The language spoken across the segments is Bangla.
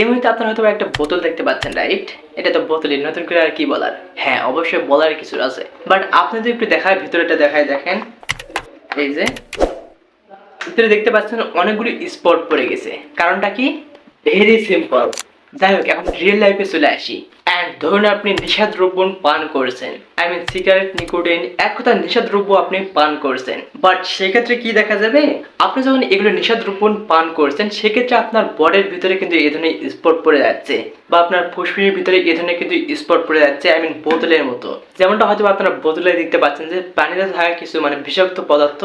এই মুহূর্তে আপনারা হয়তো একটা বোতল দেখতে পাচ্ছেন রাইট এটা তো বোতলই, নতুন করে আর কি বলার? হ্যাঁ অবশ্যই বলার কিছু আছে। বাট আপনি যদি একটু দেখায় ভিতরেটা দেখায় দেখেন। এই যে, ভিতরে দেখতে পাচ্ছেন অনেকগুলো স্পট পড়ে গেছে। কারণটা কি? ভেরি সিম্পল যাই হোক, এখন রিয়েল লাইফে চলে আসি। অ্যান্ড ধরুন আপনি নিশাদ্রব্য পান করছেন। আই মিন সিগারেট নিকোটিন এক কথা নিশাদ্রব্য আপনি পান করছেন। বাট সেক্ষেত্রে কি দেখা যাবে? আপনি যখন এগুলো নিশাদ্রব্য পান করছেন, সেক্ষেত্রে আপনার বডির ভিতরে কিন্তু এই ধরনের স্পট পড়ে যাচ্ছে বা আপনার ফুসফুসের ভিতরে এই ধরনের কিন্তু স্পট পড়ে যাচ্ছে আই মিন বোতলের মতো। যেমনটা হয়তো আপনারা বোতলে দেখতে পাচ্ছেন যে, পানিতে থাকা কিছু মানে বিষাক্ত পদার্থ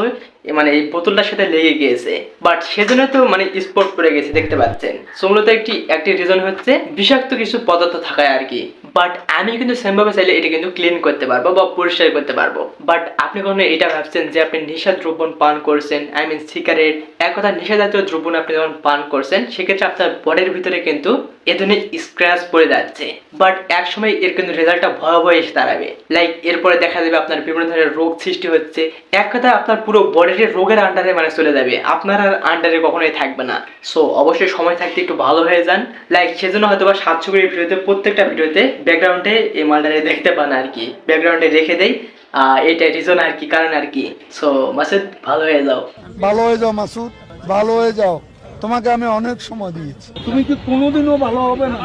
মানে এই বোতলটার সাথে লেগে গিয়েছে। বাট সেজন্য তো মানে স্পট পড়ে গেছে, দেখতে পাচ্ছেন। সো মূলত একটি একটি রিজন হচ্ছে, বিষাক্ত কিছু পদার্থ থাকায় আর কি। терапии. বাট আমি কিন্তু সেমভাবে চাইলে এটা কিন্তু ক্লিন করতে পারব বা পরিষ্কার করতে পারব। বাট আপনি কখনো এটা ভাবছেন যে আপনি নেশা দ্রব্য পান করছেন? আই মিন সিগারেট এক কথা নেশা জাতীয় দ্রব্য আপনি যখন পান করছেন, সেক্ষেত্রে আপনার বডির ভিতরে কিন্তু এ ধরনের স্ক্র্যাচ পড়ে যাচ্ছে। বাট এক সময় এর কিন্তু রেজাল্টটা ভয়াবহ এসে দাঁড়াবে। লাইক এরপরে দেখা যাবে আপনার বিভিন্ন ধরনের রোগ সৃষ্টি হচ্ছে। এক কথায় আপনার পুরো বডির রোগের আন্ডারে মানে চলে যাবে। আপনার আর আন্ডারে কখনোই থাকবে না। সো অবশ্যই সময় থাকতে একটু ভালো হয়ে যান। লাইক সেজন্য হয়তো বা সাতশো করে ভিডিওতে প্রত্যেকটা ভিডিওতে ব্যাকগ্রাউন্ডে এই মালটা দেখতে পান আর কি ব্যাকগ্রাউন্ডে রেখে দেই আহ, এটা রিজন আর কি কারণ আর কি সো মাসুদ ভালো হয়ে যাও। ভালো হয়ে যাও মাসুদ ভালো হয়ে যাও। তোমাকে আমি অনেক সময় দিয়েছি। তুমি কি কোনোদিনও ভালো হবে না?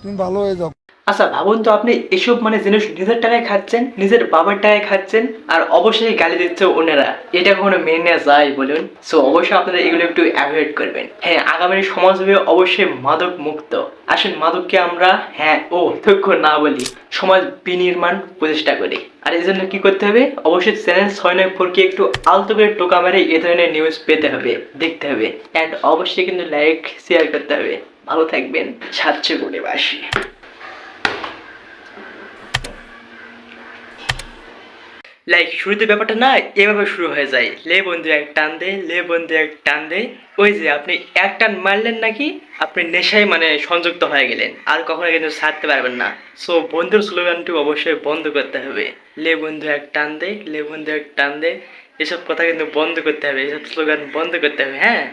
তুমি ভালো হয়ে যাও। আচ্ছা ভাবুন তো আপনি এসব মানে জিনিস নিজের টাকায় খাচ্ছেন, নিজের বাবার টাকায় খাচ্ছেন, আর অবশ্যই গালি দিচ্ছে ওনারা এটা কখনো মেনে নেওয়া যায় বলুন? সো অবশ্যই আপনারা এগুলো একটু অ্যাভয়েড করবেন। হ্যাঁ আগামী সমাজ হবে অবশ্যই মাদক মুক্ত আসুন, মাদককে আমরা হ্যাঁ ও, দুঃখ না বলি, সমাজ বিনির্মাণ প্রচেষ্টা করি। আর এই জন্য কি করতে হবে? অবশ্যই চ্যানেল ছয় নয় ফোরকে একটু আলতো করে টোকা মেরে এ ধরনের নিউজ পেতে হবে, দেখতে হবে। অ্যান্ড অবশ্যই কিন্তু লাইক শেয়ার করতে হবে। ভালো থাকবেন। সাতশো কোটি বাসী। লাইক শুরুতে ব্যাপারটা না এভাবে শুরু হয়ে যায়। লে বন্ধু এক টান দে, লে বন্ধু এক টান দে। ওই যে আপনি এক টান মারলেন নাকি আপনি নেশায় মানে সংযুক্ত হয়ে গেলেন। আর কখনো কিন্তু ছাড়তে পারবেন না। সো বন্ধুর স্লোগানটি অবশ্যই বন্ধ করতে হবে। লে বন্ধু এক টান দে, লে বন্ধু এক টান দে। এসব কথা কিন্তু বন্ধ করতে হবে। এসব স্লোগান বন্ধ করতে হবে হ্যাঁ?